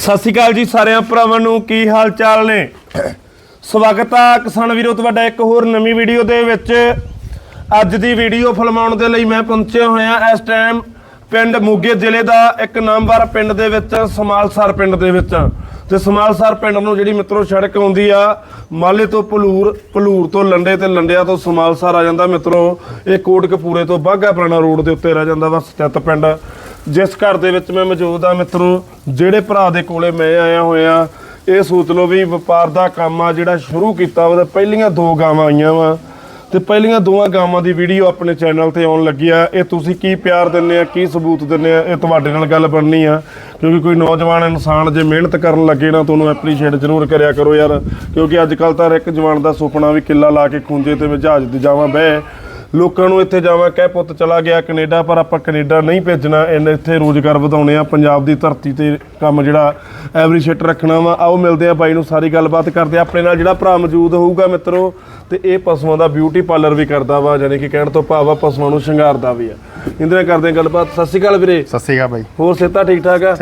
ਸਤਿ ਸ਼੍ਰੀ ਅਕਾਲ ਜੀ ਸਾਰਿਆਂ ਭਰਾਵਾਂ ਨੂੰ, ਕੀ ਹਾਲ ਚਾਲ ਨੇ? ਸਵਾਗਤ ਆ ਕਿਸਾਨ ਵੀਰੋ, ਤੁਹਾਡਾ ਇੱਕ ਹੋਰ ਨਵੀਂ ਵੀਡੀਓ ਦੇ ਵਿੱਚ। ਅੱਜ ਦੀ ਵੀਡੀਓ ਫਿਲਮਾਉਣ ਦੇ ਲਈ ਮੈਂ ਪਹੁੰਚਿਆ ਹੋਇਆ, ਇਸ ਟਾਈਮ ਪਿੰਡ ਮੋਗੇ ਜ਼ਿਲ੍ਹੇ ਦਾ ਇੱਕ ਨਾਮਵਰ ਪਿੰਡ ਦੇ ਵਿੱਚ, ਸਮਾਲਸਰ ਪਿੰਡ ਦੇ ਵਿੱਚ। ਤੇ ਸਮਾਲਸਰ ਪਿੰਡ ਨੂੰ ਜਿਹੜੀ ਮਿੱਤਰੋ ਸੜਕ ਆਉਂਦੀ ਆ, ਮਾਲੇ ਤੋਂ ਭਲੂਰ ਭਲੂਰ ਤੋਂ ਲੰਡੇ ਤੇ ਲੰਡਿਆਂ ਤੋਂ ਸਮਾਲਸਰ ਆ ਜਾਂਦਾ ਮਿੱਤਰੋ। ਇਹ ਕੋਟਕਪੂਰੇ ਤੋਂ ਬਾਘਾ ਪੁਰਾਣਾ ਰੋਡ ਦੇ ਉੱਤੇ ਰਹਿ ਜਾਂਦਾ ਵਾ ਸਥਿਤ ਪਿੰਡ। ਜਿਸ ਘਰ ਦੇ ਵਿੱਚ ਮੈਂ ਮੌਜੂਦ ਆ ਮਿੱਤਰੋ, ਜਿਹੜੇ ਭਰਾ ਦੇ ਕੋਲੇ ਮੈਂ ਆਇਆ ਹੋਇਆ, ਇਹ ਸੋਚ ਲਓ ਵੀ ਵਪਾਰ ਦਾ ਕੰਮ ਆ ਜਿਹੜਾ ਸ਼ੁਰੂ ਕੀਤਾ ਉਹਦੇ ਪਹਿਲੀਆਂ ਦੋ ਗਾਵਾਂ ਆਈਆਂ ਵਾ। ਤੇ ਪਹਿਲੀਆਂ ਦੋਵਾਂ ਗਾਵਾਂ ਦੀ ਵੀਡੀਓ ਆਪਣੇ ਚੈਨਲ ਤੇ ਆਉਣ ਲੱਗੀ ਆ। ਇਹ ਤੁਸੀਂ ਕੀ ਪਿਆਰ ਦਿੰਦੇ ਆ, ਕੀ ਸਬੂਤ ਦਿੰਦੇ ਆ, ਇਹ ਤੁਹਾਡੇ ਨਾਲ ਗੱਲ ਬਣਨੀ ਆ। ਕਿਉਂਕਿ ਕੋਈ ਨੌਜਵਾਨ ਇਨਸਾਨ ਜੇ ਮਿਹਨਤ ਕਰਨ ਲੱਗੇ ਨਾ ਤੁਹਾਨੂੰ ਐਪਰੀਸ਼ੀਏਟ ਜ਼ਰੂਰ ਕਰਿਆ ਕਰੋ ਯਾਰ। ਕਿਉਂਕਿ ਅੱਜ ਕੱਲ ਤਾਂ ਹਰ ਇੱਕ ਜਵਾਨ ਦਾ ਸੁਪਨਾ ਵੀ ਕਿੱਲਾ ਲਾ ਕੇ ਖੁੰਝੇ ਤੇ ਮੈਂ ਜਹਾਜ਼ ਤੇ ਜਾਵਾਂ ਬਹਿ। ਲੋਕਾਂ ਨੂੰ ਇੱਥੇ ਜਾਵਾਂ ਕਹਿ ਪੁੱਤ ਚਲਾ ਗਿਆ ਕੈਨੇਡਾ ਪਰ ਆਪਾਂ ਕੈਨੇਡਾ ਨਹੀਂ ਭੇਜਣਾ ਇਹਨੇ ਇੱਥੇ ਰੋਜ਼ਗਾਰ ਵਧਾਉਣੇ ਆ ਪੰਜਾਬ ਦੀ ਧਰਤੀ ਤੇ ਕੰਮ ਜਿਹੜਾ ਐਵਰੀਸ਼ੇਟ ਰੱਖਣਾ ਵਾ। ਆਓ ਮਿਲਦੇ ਆ ਬਾਈ ਨੂੰ ਸਾਰੀ ਗੱਲਬਾਤ ਕਰਦੇ ਆ। ਆਪਣੇ ਨਾਲ ਜਿਹੜਾ ਭਰਾ ਮੌਜੂਦ ਹੋਊਗਾ ਮਿੱਤਰੋ ਤੇ ਇਹ ਪਸ਼ੂਆਂ ਦਾ ਬਿਊਟੀ ਪਾਰਲਰ ਵੀ ਕਰਦਾ ਵਾ ਯਾਨੀ ਕਿ ਕਹਿਣ ਤੋਂ ਭਾਵ ਆ ਪਸ਼ੂਆਂ ਨੂੰ ਸ਼ਿੰਗਾਰਦਾ ਵੀ ਆ। ਨਾਲ ਕਰਦੇ ਆ ਗੱਲਬਾਤ। ਸਤਿ ਸ਼੍ਰੀ ਅਕਾਲ ਵੀਰੇ। ਸਤਿ ਸ਼੍ਰੀ ਅਕਾਲ ਬਾਈ। ਹੋਰ ਸਿਹਤਾਂ ਠੀਕ ਠਾਕ ਆ।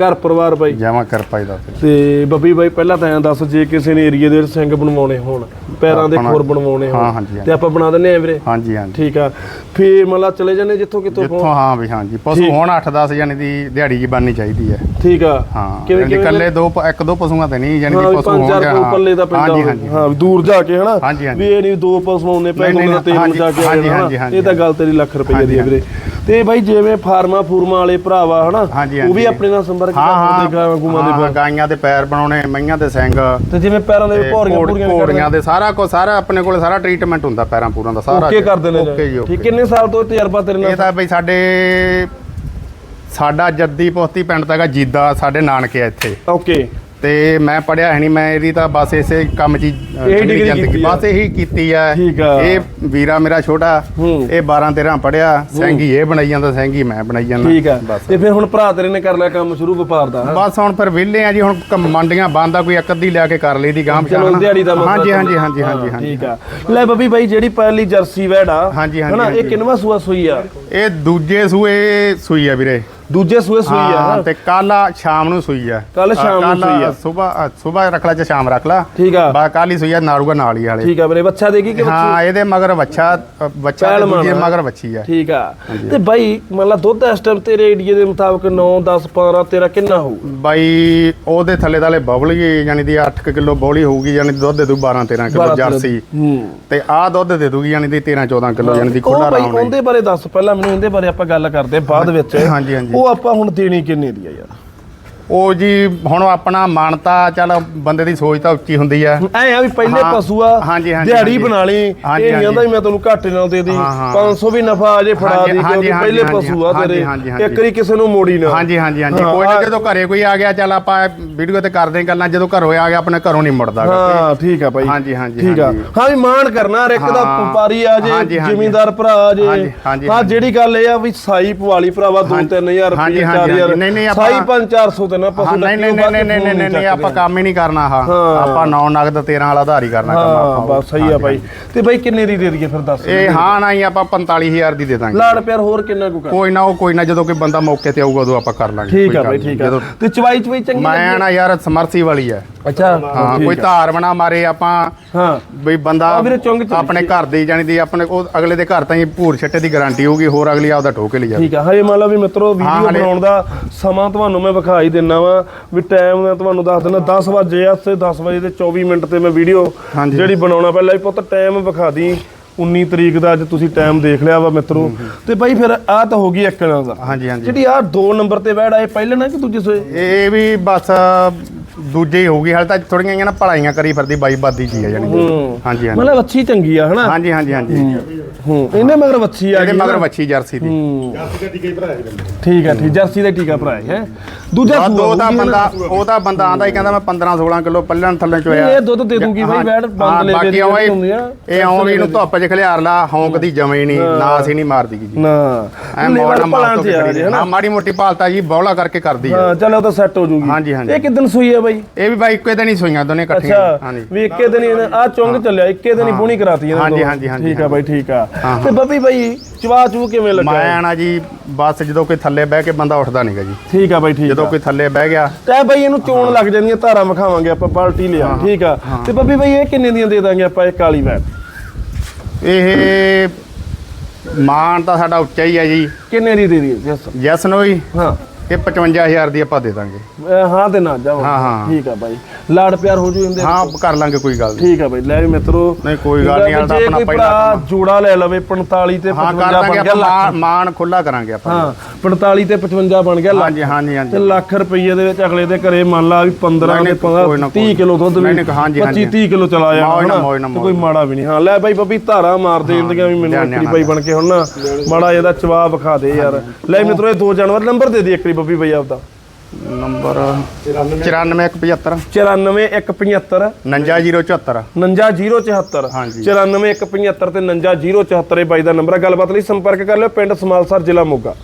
ਘਰ ਪਰਿਵਾਰ ਬਾਈ? ਜਾਵਾਂ ਕਰ ਪਾਈਦਾ ਤੇ ਬੱਬੀ ਬਾਈ ਪਹਿਲਾਂ ਤਾਂ ਐਂ ਦੱਸ ਜੇ ਕਿਸੇ ਨੇ ਏਰੀਏ ਦੇ ਸਿੰਘ ਬਣਵਾਉਣੇ ਹੋਣ ਪੈਰਾਂ ਦੇ ਖੋਰ ਬਣਵਾਉਣੇ ਹੋਣ ਤੇ ਆਪਾਂ ਬਣਾ ਦਿੰਨੇ ਆ ਵੀਰੇ? ਹਾਂਜੀ ਹਾਂਜੀ। ਠੀਕ ਆ। ਫੇਰ ਮਤਲਬ ਚਲੇ ਜਾਂਦੇ ਜਿੱਥੋਂ ਕਿਤੋਂ ਜਿੱਥੋਂ ਹਾਂ ਵੀ ਹਾਂਜੀ। ਪਸ਼ੂ। ਹੁਣ 8-10 ਜਾਨੀ ਦੀ ਦਿਹਾੜੀ ਜੀ ਬਣਨੀ ਚਾਹੀਦੀ ਹੈ। ਠੀਕ ਆ। ਹਾਂ ਕਿਵੇਂ ਕਿਵੇਂ ਇਕੱਲੇ ਦੋ ਇੱਕ ਦੋ ਪਸ਼ੂਆਂ ਤੇ ਨਹੀਂ ਜਾਨੀ ਹਾਂ ਦੀ ਪਸ਼ੂ ਚਾਰ ਹੋਣਗੇ ਕੋ ਪੱਲੇ ਦਾ ਪੈਂਦਾ ਹਾਂਜੀ। ਹਾਂਜੀ। ਹਾਂ ਦੂਰ ਜਾ ਕੇ ਹਨਾ? ਹਾਂਜੀ, ਹਾਂਜੀ। ਵੀ ਇਹ ਨਹੀਂ ਦੋ ਪਸ਼ੂ ਆਉਣੇ ਪੈ ਨਹੀਂ, ਉਹਨਾਂ ਹਾਂਜੀ, ਜਾ ਕੇ ਹਾਂਜੀ, ਹਾਂਜੀ। ਹਾਂਜੀ, ਇਹ ਤਾਂ ਗੱਲ ਤੇਰੀ ਲੱਖ ਰੁਪਏ ਦੀ ਹਾਂਜੀ, ਵੀਰੇ ਤੇ ਬਾਈ ਜਿਵੇਂ ਫਾਰਮਾ ਫੂਰਮਾ ਵਾਲੇ ਭਰਾਵਾ ਹਨਾ ਉਹ ਵੀ। ਆਪਣੇ ਨਾਲ ਸੰਪਰਕ ਕਰਦੇ ਗਾਵਾਂ ਗੁਮਾਂ ਦੇ ਗਾਈਆਂ ਦੇ ਪੈਰ ਬਣਾਉਣੇ ਮਈਆਂ ਦੇ ਸਿੰਘ ਤੇ ਜਿਵੇਂ ਪੈਰਾਂ ਦੇ ਤੇ ਭੌਰੀਆਂ ਪੂਰੀਆਂ ਘੋੜੀਆਂ ਦੇ ਸਾਰਾ ਕੁਝ ਸਾਰਾ ਆਪਣੇ ਕੋਲ ਸਾਰਾ ਟ੍ਰੀਟਮੈਂਟ ਹੁੰਦਾ ਪੈਰਾਂ ਪੂਰਾਂ ਦਾ ਸਾਰਾ ਓਕੇ ਕਰਦੇ ਨੇ। ਓਕੇ ਜੀ ਠੀਕ ਕਿੰਨੇ ਸਾਲ ਤੋਂ ਤਜਰਬਾ ਤੇਰੇ ਇਹ ਨਾਲ ਤਾਂ ਬਈ ਸਾਡੇ ਸਾਡਾ ਜੱਦੀ ਪੋਸਤੀ ਪਿੰਡ ਹੈਗਾ ਜੀਦਾ ਸਾਡੇ ਨਾਨਕੇ ਆ ਇੱਥੇ। ਓਕੇ। ਤੇ ਮੈਂ ਪੜਿਆ ਹੈ ਨਹੀਂ ਮੈਂ ਇਹਦੀ ਤਾਂ ਬਸ ਇਸੇ ਕੰਮ 'ਚ ਹੀ, degree ਕੀਤੀ ਆ। ਬਸ ਇਹੀ ਕੀਤੀ ਆ। ਠੀਕ ਆ। ਇਹ ਵੀਰਾ ਮੇਰਾ ਛੋਟਾ ਹੂੰ। ਇਹ 12 13 ਪੜਿਆ ਸੈਂਗੀ ਇਹ ਬਣਾਈ ਜਾਂਦਾ ਸੈਂਗੀ ਮੈਂ ਬਣਾਈ ਜਾਂਦਾ। ਠੀਕ ਆ। ਬਸ। ਤੇ ਫਿਰ ਹੁਣ ਭਰਾ ਤੇਰੇ ਨੇ ਕਰ ਲਿਆ ਕੰਮ ਸ਼ੁਰੂ ਵਪਾਰ ਦਾ ਬਸ ਹੁਣ ਫਿਰ ਵਿਹਲੇ ਆ ਜੀ ਹੁਣ ਮੰਡੀਆਂ ਬੰਦ ਆ ਕੋਈ ਇੱਕ ਅੱਧੀ ਲਿਆ ਕੇ ਕਰ ਲਈ ਦੀ ਚਲੋ ਪਛਾਣ। ਦਿਹਾੜੀ ਦਾ ਮਸਲਾ ਹਾਂਜੀ ਹਾਂਜੀ ਹਾਂਜੀ ਹਾਂ, ਹਾਂਜੀ ਹਾਂਜੀ। ਠੀਕ ਆ। ਲੈ ਬੱਬੀ ਬਾਈ ਜਿਹੜੀ ਪਹਿਲੀ ਜਰਸੀ ਵੈੜ ਆ ਹਾਂਜੀ, ਹਾਂਜੀ, ਹਨਾ ਇਹ ਹਾਂਜੀ। ਕਿੰਨਵਾ ਸੂਆ ਸੂਈ ਆ? ਇਹ ਦੂਜੇ ਸੂਏ ਸੂਈ ਆ ਵੀਰੇ। ਦੂਜੇ ਸੂਏ ਸੂਈ ਆ ਹਾਂ? ਤੇ ਕੱਲ ਸ਼ਾਮ ਨੂੰ ਸੂਈ ਆ। ਕੱਲ੍ਹ ਸ਼ਾਮ ਨੂੰ ਸੂਈ ਆ। ਸਵੇਰ ਸਵੇਰ ਰੱਖ ਲਾ ਚ ਸ਼ਾਮ ਰੱਖ ਲਾ। ਠੀਕ ਆ। ਬਾ ਕੱਲ ਹੀ ਸੂਈ ਆ ਨਾੜੂਗਾ ਨਾਲ ਹੀ ਵਾਲੇ ਠੀਕ ਆ ਵੀਰੇ ਬੱਚਾ ਦੇਗੀ ਕਿ ਬੱਚੀ ਹਾਂ ਇਹਦੇ ਮਗਰ ਬੱਚਾ ਬੱਚਾ ਦੂਜੇ। ਮਗਰ ਬੱਚੀ ਆ। ਠੀਕ ਆ। ਤੇ ਬਾਈ ਮਤਲਬ ਦੁੱਧ ਇਸ ਟਾਈਮ ਤੇਰੇ ਏਰੀਏ ਦੇ ਮੁਤਾਬਕ 9 10 15 13 ਕਿੰਨਾ ਹੋਊ? ਬਾਈ ਉਹਦੇ ਥੱਲੇ ਤਾਲੇ ਬਬਲੀ ਯਾਨੀ ਦੀ 8 ਕਿਲੋ ਬੋਲੀ ਹੋਊਗੀ ਯਾਨੀ ਦੁੱਧ ਦੇ ਦੂ 12 13 ਕਿਲੋ 12 ਜਰਸੀ। ਤੇ ਆਹ ਦੁੱਧ ਦੇ ਦੂਗੀ ਯਾਨੀ ਦੀ 13 14 ਕਿਲੋ ਯਾਨੀ ਦੀ ਖੁੱਲਾ ਉਹਦੇ ਬਾਰੇ ਦੱਸ ਪਹਿਲਾਂ ਮੈਨੂੰ ਇਹਦੇ ਬਾਰੇ ਆਪਾਂ ਗੱਲ ਕਰਦੇ ਬਾਅਦ ਵਿੱਚ। ਹਾਂਜੀ, ਹਾਂਜੀ। ਉਹ ਆਪਾਂ ਹੁਣ ਦੇਣੀ ਕਿੰਨੇ ਦੀ ਆ ਯਾਰ? ਉਹ ਜੀ ਹੁਣ ਆਪਣਾ ਮਾਨਤਾ ਚੱਲ ਬੰਦੇ ਦੀ ਸੋਚ ਤਾਂ ਉੱਚੀ ਹੁੰਦੀ ਆ ਐ ਆ ਵੀ ਪਹਿਲੇ ਹਾਂ, ਪਸ਼ੂ ਆ ਹਾਂਜੀ, ਹਾਂਜੀ, ਦਿਹਾੜੀ ਹਾਂਜੀ। ਬਣਾ ਲਈ ਹਾਂਜੀ, ਇਹ ਨਹੀਂ ਆਂਦਾ ਹਾਂਜੀ। ਵੀ ਮੈਂ ਤੈਨੂੰ ਘੱਟ ਨਾਲ ਦੇ ਦੀ ਹਾਂ, ਹਾਂ। 500 ਵੀ ਨਫਾ ਆ ਜੇ ਫੜਾ ਹਾਂਜੀ, ਦੀ ਕਿਉਂਕਿ ਹਾਂਜੀ, ਪਹਿਲੇ ਹਾਂਜੀ, ਪਸ਼ੂ ਆ ਹਾਂਜੀ, ਤੇਰੇ ਹਾਂਜੀ, ਹਾਂਜੀ। ਇੱਕ ਵਾਰੀ ਕਿਸੇ ਨੂੰ ਮੋੜੀ ਨਾ ਹਾਂਜੀ ਹਾਂਜੀ ਹਾਂਜੀ ਹਾਂ, ਕੋਈ ਨਾ ਜਦੋਂ ਘਰੇ ਕੋਈ ਆ ਗਿਆ ਚੱਲ ਆਪਾਂ ਵੀਡੀਓ ਤੇ ਕਰਦੇ ਹਾਂ ਗੱਲਾਂ ਜਦੋਂ ਘਰੋਂ ਆ ਗਿਆ ਆਪਣੇ ਘਰੋਂ ਨਹੀਂ ਮੁੜਦਾ ਗਾ। ਹਾਂ ਠੀਕ ਆ ਭਾਈ ਹਾਂਜੀ, ਹਾਂਜੀ, ਠੀਕ ਆ ਹਾਂਜੀ। ਹਾਂ ਵੀ ਮਾਣ ਕਰਨਾ ਹਰ ਇੱਕ ਦਾ ਹਾਂ। ਵਪਾਰੀ ਆ ਜੇ ਹਾਂਜੀ, ਹਾਂਜੀ। ਜ਼ਿਮੀਂਦਾਰ ਭਰਾ ਆ ਜੇ ਹਾਂਜੀ, ਹਾਂਜੀ, ਹਾਂ ਹਾਂਜੀ। ਜਿਹੜੀ ਗੱਲ ਇਹ ਆ ਵੀ ਸਾਈ ਪਵਾਲੀ ਭਰਾਵਾ 2-3000 ਹਾਂਜੀ, ਰੁਪਏ ਹਾਂਜੀ, 4000 ਨਹੀਂ, ਨਹੀਂ, ਆਪਾਂ- ਸਾਈ 5-400 ਤੇ ਨਾ ਪਸ਼ੂ ਹਾਂ ਨਹੀਂ ਨਹੀਂ ਨਹੀਂ ਨਹੀਂ ਨਹੀਂ ਨਹੀਂ ਨਹੀਂ ਆਪਾਂ ਕੰਮ ਹੀ ਨਹੀਂ ਕਰਨਾ ਆਹ। ਹਾਂ। ਆਪਾਂ 9 ਨਗਦ 13 ਵਾਲਾ ਆਧਾਰ ਹੀ ਕਰਨਾ ਕੰਮ ਆਪਾਂ ਬਸ ਸਹੀ ਆ ਭਾਈ ਤੇ ਭਾਈ ਕਿੰਨੇ ਦੀ ਦੇ ਦਈਏ ਫਿਰ ਦੱਸ ਇਹ ਹਾਂ ਨਾ ਹੀ ਆਪਾਂ 45000 ਦੀ ਦੇ ਦਾਂਗੇ। ਲਾੜ ਪਿਆਰ ਹੋਰ ਕਿੰਨਾ ਕੁ ਕਰ ਕੋਈ ਨਾ ਉਹ ਕੋਈ ਨਾ ਜਦੋਂ ਕੋਈ ਬੰਦਾ ਮੌਕੇ ਤੇ ਆਊਗਾ ਉਦੋਂ ਆਪਾਂ ਕਰ ਲਾਂਗੇ ਠੀਕ ਆ ਭਾਈ। ਠੀਕ ਆ। ਤੇ ਚਵਾਈ ਚਵਾਈ ਚੰਗੀ ਮੈਂ ਨਾ ਯਾਰ ਸਮਰਸੀ ਵਾਲੀ ਹੈ ਅੱਛਾ ਹਾਂ ਕੋਈ ਆ। ਧਾਰ ਬਣਾ ਮਾਰੇ ਆਪਾਂ ਹਾਂ। ਬਈ ਬੰਦਾ ਆ ਆਪਣੇ ਘਰ ਦੀ ਜਾਣੀ ਦੀ ਆਪਣੇ ਉਹ ਅਗਲੇ ਦੇ ਘਰ ਤਾਂ ਹੀ ਭੂਰ ਛੱਟੇ ਦੀ ਗਾਰੰਟੀ ਹੋਊਗੀ ਹੋਰ ਅਗਲੀ ਆਪਦਾ ਠੋਕੇ ਲਈ ਜਾਵੇ। ਠੀਕ ਆ। ਹਜੇ ਮੰਨ ਲਓ ਵੀ ਮਿੱਤਰੋ ਵੀਡੀਓ ਬਣਾਉਣ ਦਾ ਸਮਾਂ ਤੁਹਾਨੂੰ ਮੈਂ ਵਿਖਾ ਹੀ ਦਿੰਨਾ ਵਾ ਵੀ ਟਾਈਮ ਮੈਂ ਤੁਹਾਨੂੰ ਦੱਸ ਦਿੰਦਾ 10 ਵਜੇ ਆ ਤੇ 10 ਵਜੇ ਤੇ 24 ਮਿੰਟ ਤੇ ਮੈਂ ਵੀਡੀਓ ਹਾਂਜੀ। ਜਿਹੜੀ ਬਣਾਉਣਾ ਪਹਿਲਾਂ ਵੀ ਪੁੱਤ ਟਾਈਮ ਵਿਖਾ ਦੀ 19 ਤਰੀਕ ਦਾ ਅੱਜ ਤੁਸੀਂ ਟਾਈਮ ਦੇਖ ਲਿਆ ਵਾ ਮਿੱਤਰੋ। ਤੇ ਬਾਈ ਫਿਰ ਆ ਤਾਂ ਹੋ ਗਈ ਇੱਕ ਨਾਲ ਦਾ। ਹਾਂਜੀ ਹਾਂਜੀ। ਜਿਹੜੀ ਆ ਦੋ ਨੰਬਰ ਤੇ ਬੈੜ ਆਏ ਪਹਿਲੇ ਨਾ ਕਿ ਦੂਜੇ ਸੋਏ? ਇਹ ਵੀ ਬਸ ਦੂਜੇ ਹੀ ਹੋਊਗੀ ਹਾਲੇ ਤਾਂ ਥੋੜੀਆਂ ਜਿਹੀਆਂ ਨਾ ਭਲਾਈਆਂ ਕਰੀ ਫਿਰਦੀ ਬਾਈ ਬਾਦੀ ਜੀ ਆ ਜਾਣੀ। ਹੂੰ। ਹਾਂਜੀ ਹਾਂਜੀ। ਮਤਲਬ ਅੱਛੀ ਚੰਗੀ ਆ ਹਨਾ? ਹਾਂਜੀ ਹਾਂਜੀ ਹਾਂਜੀ। ਹੂੰ। ਇਹਨੇ ਮਗਰ ਵੱਛੀ ਆ ਇਹਦੇ ਗਈ ਮਗਰ ਨਾ। ਵੱਛੀ ਜਰਸੀ ਦੀ। ਹੂੰ। ਠੀਕ ਆ ਠੀਕ। ਜਰਸੀ ਦਾ ਟੀਕਾ ਭਰਾਇਆ ਹੈ। ਦੂਜਾ ਦੋ ਤਾਂ ਨਾ। ਬੰਦਾ ਉਹ ਤਾਂ ਬੰਦਾ ਆਂਦਾ ਹੀ ਕਹਿੰਦਾ ਮੈਂ 15 16 ਕਿਲੋ ਪੱਲਣ ਥੱਲੇ ਚੋਇਆ। ਇਹ ਦੁੱਧ ਦੇ ਦੂਗੀ ਬਾਈ ਬੈੜ ਬੰਦ ਲੈ ਹੀ- ਹੁੰਦੀ ਆ ਇਹ ਆਉਂ ਵੀ ਇਹਨੂੰ ਧੁੱਪ 'ਚ ਖਲਿਆਰ ਲਾ ਹੌਂਕ ਦੀ ਜਮੇ ਨਹੀਂ ਨਾ ਅਸੀਂ ਨਹੀਂ ਮਾਰਦੀ ਜੀ ਨਾ। ਐ ਮੋੜਾ ਮਾਰ ਤੋਂ ਜੇ ਹਾਂ ਮਾੜੀ ਮੋਟੀ ਪਾਲਤਾ ਜੀ ਬੌਲਾ ਕਰਕੇ ਕਰਦੀ ਆ। ਹਾਂ ਚਲੋ ਤਾਂ ਸੈੱਟ ਹੋ ਜੂਗੀ। ਹਾਂਜੀ, ਹਾਂਜੀ। ਇਹ ਕਿਦਨ ਸੂਈ ਹੈ ਬਾਈ? ਇਹ ਵੀ ਬਾਈ ਇੱਕੇ ਦਿਨ ਹੀ ਸੋਈਆਂ ਦੋਨੇ ਇਕੱਠੀਆਂ। ਹਾਂਜੀ। ਵੀ ਇੱਕੇ ਦਿਨ ਹੀ ਆ ਚੁੰਗ ਚੱਲਿਆ ਇੱਕੇ ਦਿਨ ਹੀ ਬੂਣੀ ਕਰਾਤੀ ਇਹਨਾਂ ਹਾਂਜੀ। ਹਾਂਜੀ, ਹਾਂਜੀ, ਠੀਕ ਆ ਬਾਈ ਠੀਕ ਆ। ਹਾਂ, ਤੇ ਬੱਬੀ ਬਾਈ ਚਵਾ ਚੂ ਕਿਵੇਂ ਲੱਗਾ? ਮੈਂ ਨਾ ਜੀ ਬਸ ਜਦੋਂ ਕੋਈ ਥੱਲੇ ਬਹਿ ਕੇ ਬੰਦਾ ਉੱਠਦਾ ਨਹੀਂਗਾ ਜੀ। ਠੀਕ ਆ ਬਾਈ ਠੀਕ ਜਦੋਂ ਆ। ਕੋਈ ਥੱਲੇ ਬਹਿ ਗਿਆ। ਤੇ ਬਾਈ ਇਹਨੂੰ ਚੋਣ ਲੱਗ ਜਾਂਦੀਆਂ ਧਾਰਾਂ ਵਿਖਾਵਾਂਗੇ ਆਪਾਂ ਬਾਲਟੀ ਲਿਆ ਠੀਕ ਆ। ਤੇ ਬੱਬੀ ਬਾਈ ਇਹ ਕਿੰਨੇ ਦੀਆਂ ਦੇ ਦਾਂਗੇ ਆਪਾਂ ਇਹ ਕਾਲੀ ਵੈਨ ਇਹ ਮਾਨ ਤਾਂ ਸਾਡਾ ਉੱਚਾ ਹੀ ਹੈ ਜੀ। ਕਿੰਨੇ ਦੀ ਦੇ ਦਈਏ? ਜਸ ਹਾਂ। ਇਹ 55000 ਦੀ ਆਪਾਂ ਦੇ ਦਾਂਗੇ। ਅਹ ਹਾਂ ਤੇ ਨਾ ਹਾਂ, ਹਾਂ। ਠੀਕ ਆ ਬਾਈ। ਲਾੜ ਪਿਆਰ ਹੋ ਜੂ ਇਹਦੇ ਹਾਂ ਕਰ ਲਾਂਗੇ ਕੋਈ ਗੱਲ ਨਹੀਂ। ਠੀਕ ਆ ਬਾਈ। ਲੈ ਵੀ ਮਿੱਤਰੋ। ਨਹੀਂ, ਕੋਈ ਗੱਲ ਨਹੀਂ, ਜੇ ਹਾਲ ਤਾਂ ਕੋਈ ਆਪਣਾ ਭਰਾ ਪਹਿਲਾ ਜੋੜਾ ਲੈ ਲਵੇ 45 ਤੇ ਹਾਂ 55 ਕਰ ਦਾਂਗੇ ਬਣ ਗਿਆ ਆਪਾਂ ਲੱਖ। ਮਾਨ- ਮਾਨ ਖੁੱਲਾ ਕਰਾਂਗੇ ਆਪਾਂ। ਹਾਂ 45 ਤੇ 55 ਬਣ ਗਿਆ ਲੱਖ। ਹਾਂਜੀ ਹਾਂਜੀ ਤੇ ਹਾਂਜੀ ਲੱਖ ਰੁਪਏ ਦੇ ਵਿੱਚ ਅਗਲੇ ਦੇ ਘਰੇ ਮੰਨ ਲਾ ਵੀ 15 ਨਹੀਂ, ਦੇ ਨਹੀਂ, 15 ਕੋਈ ਨਾ 30 ਕੋਈ। ਕਿਲੋ ਦੁੱਧ ਵੀ ਨਹੀਂ, ਨਹੀਂ, ਹਾਂਜੀ, 25 ਹਾਂਜੀ। 30 ਕਿਲੋ ਚਲਾ ਜਾਣਾ ਮੌਜ ਨਾਲ, ਹਨਾ? ਮੌਜ ਨਾਲ, ਤੇ ਕੋਈ ਮਾੜਾ ਵੀ ਨਹੀਂ। ਹਾਂ ਲੈ ਬਾਈ ਬੱਬੀ ਧਾਰਾ ਮਾਰ ਦੇ ਇੰਦੀਆਂ ਵੀ ਮੈਨੂੰ ਲਿਆਉਂਦੇ ਇੱਕਰੀ ਬਾਈ ਬਣ ਕੇ ਹੁਣ ਨਾ। ਮਾੜਾ ਇਹਦਾ ਚਵਾ ਵਿਖਾ ਦੇ ਯਾਰ। ਲੈ ਮਿੱਤਰੋ ਇਹ ਦੋ ਜਾਨਵਰ ਨੰਬਰ ਦੇ ਦੇ ਇੱਕਰੀ ਬੱਬੀ ਬਾਈ ਆਪਦਾ? ਨੰਬਰ 94175 94175 59074 59074 ਹਾਂਜੀ। 94175 ਤੇ 59074 ਇਹ ਬਾਈ ਦਾ ਨੰਬਰ ਹੈ। ਗੱਲਬਾਤ ਲਈ ਸੰਪਰਕ ਕਰ ਲਿਓ। ਪਿੰਡ ਸਮਾਲਸਰ ਜ਼ਿਲ੍ਹਾ ਮੋਗਾ।